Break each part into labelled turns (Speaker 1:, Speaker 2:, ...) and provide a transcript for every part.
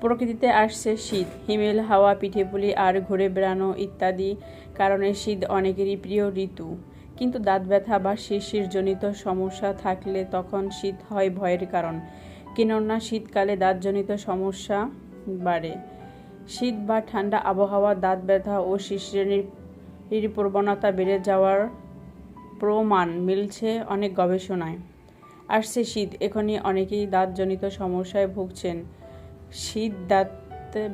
Speaker 1: প্রকৃতিতে আসছে শীত। হিমেল, হাওয়া পিঠেপুলি আর ঘুরে বেড়ানো ইত্যাদি কারণে শীত অনেকেরই প্রিয় ঋতু। কিন্তু দাঁত ব্যথা বা শিরশিরজনিত সমস্যা থাকলে তখন শীত হয় ভয়ের কারণ। কেননা শীতকালে দাঁতজনিত সমস্যা বাড়ে। শীত বা ঠান্ডা আবহাওয়া দাঁত ব্যথা ও শিরশিরের প্রবণতা বেড়ে যাওয়ার প্রমাণ মিলছে অনেক গবেষণায়। আসছে শীত, এখনই অনেকেই দাঁতজনিত সমস্যায় ভুগছেন। শীত দাঁত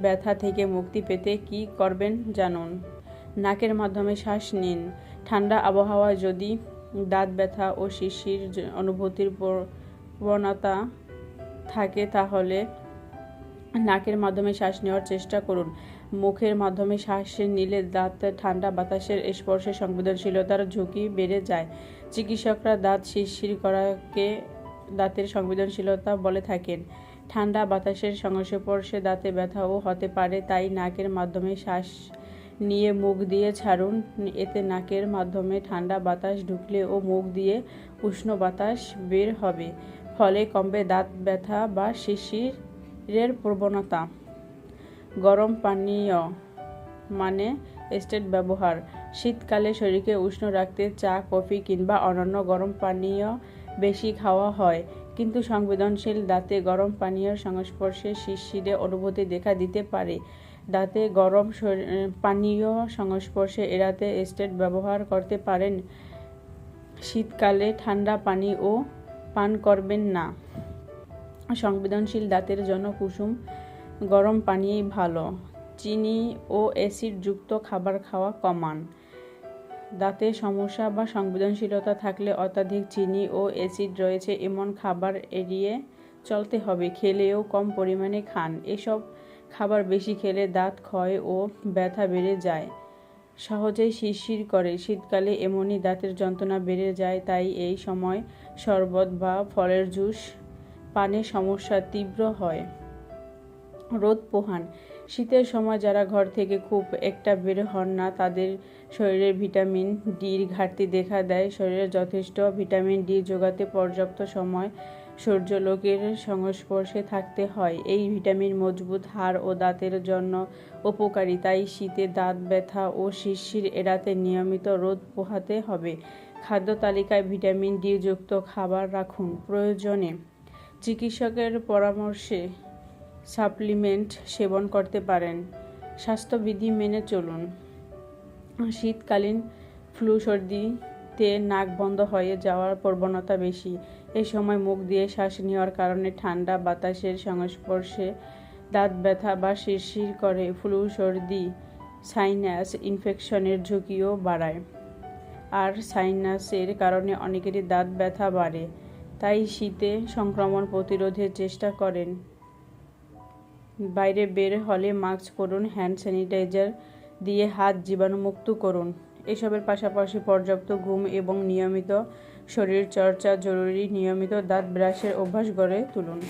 Speaker 1: ব্যথা থেকে মুক্তি পেতে কি করবেন জানুন। নাকের মাধ্যমে শ্বাস নিন। ঠান্ডা আবহাওয়া যদি দাঁত ব্যথা ও শিশির অনুভূতির প্রবণতা থাকে তাহলে নাকের মাধ্যমে শ্বাস নেওয়ার চেষ্টা করুন। মুখের মাধ্যমে শ্বাস নিলে দাঁত ঠান্ডা, বাতাসের স্পর্শে সংবেদনশীলতার ঝুঁকি বেড়ে যায়। চিকিৎসকরা দাঁত শিরশির করাকে দাঁতের সংবেদনশীলতা বলে থাকেন। ঠান্ডা বাতাসের সংস্পর্শে দাঁতে ব্যথাও হতে পারে, তাই নাকের মাধ্যমে শ্বাস নিয়ে মুখ দিয়ে ছাড়ুন। এতে নাকের মাধ্যমে ঠান্ডা বাতাস ঢুকলে ও মুখ দিয়ে উষ্ণ বাতাস বের হবে, ফলে কমবে দাঁত ব্যথা বা শিশিরের প্রবণতা। গরম পানীয় মানে স্টেট ব্যবহার। শীতকালে শরীরকে উষ্ণ রাখতে চা, কফি কিংবা অন্যান্য গরম পানীয় বেশি খাওয়া হয়। কিন্তু সংবেদনশীল দাঁতে গরম পানীয়র সংস্পর্শে শিরশিরে অনুভূতি দেখা দিতে পারে। দাঁতে গরম পানীয় সংস্পর্শে এড়াতে স্টেট ব্যবহার করতে পারেন। শীতকালে ঠান্ডা পানীয় পান করবেন না। সংবেদনশীল দাঁতের জন্য কুসুম গরম পানিই ভালো। চিনি ও অ্যাসিডযুক্ত খাবার খাওয়া কমান। দাঁতে সমস্যা বা সংবেদনশীলতা থাকলে অত্যাধিক চিনি ও অ্যাসিড রয়েছে, এমন খাবার এড়িয়ে চলতে হবে। খেলেও কম পরিমাণে খান। এসব খাবার বেশি খেলে দাঁত ক্ষয় ও ব্যথা বেড়ে যায়। সহজেই শিরশির করে। শীতকালে এমনই দাঁতের যন্ত্রণা বেড়ে যায়, তাই এই সময় শরবত বা ফলের জুস পানে সমস্যা তীব্র হয়। রোদ পোহান। শীতের সময় যারা ঘর থেকে খুব একটা বের হন না, তাদের শরীরে ভিটামিন ডির ঘাটতি দেখা দেয়। শরীরে যথেষ্ট ভিটামিন ডি যোগাতে পর্যাপ্ত সময় সূর্যলোকের সংস্পর্শে থাকতে হয়। এই ভিটামিন মজবুত হাড় ও দাঁতের জন্য উপকারী। তাই শীতে দাঁত ব্যথা ও শিরশির এড়াতে নিয়মিত রোদ পোহাতে হবে। খাদ্য তালিকায় ভিটামিন ডি যুক্ত খাবার রাখুন প্রয়োজনে। চিকিৎসকের পরামর্শে সাপ্লিমেন্ট সেবন করতে পারেন। স্বাস্থ্যবিধি মেনে চলুন। শীতকালীন ফ্লু সর্দিতে নাক বন্ধ হয়ে যাওয়ার প্রবণতা বেশি। এই সময় মুখ দিয়ে শ্বাস নেওয়ার কারণে ঠান্ডা বাতাসের সংস্পর্শে দাঁত ব্যথা বা শিরশির করে। ফ্লু সর্দি সাইনাস ইনফেকশনের ঝুঁকিও বাড়ায় আর সাইনাসের কারণে অনেকেরই দাঁত ব্যথা বাড়ে। তাই শীতে সংক্রমণ প্রতিরোধের চেষ্টা করেন। বাইরে বের হলে মাস্ক পরুন হ্যান্ড স্যানিটাইজার দিয়ে হাত জীবাণুমুক্ত করুন। এসবের পাশাপাশি পর্যাপ্ত ঘুম এবং নিয়মিত শরীর চর্চা জরুরি। নিয়মিত দাঁত ব্রাশের অভ্যাস গড়ে তুলুন।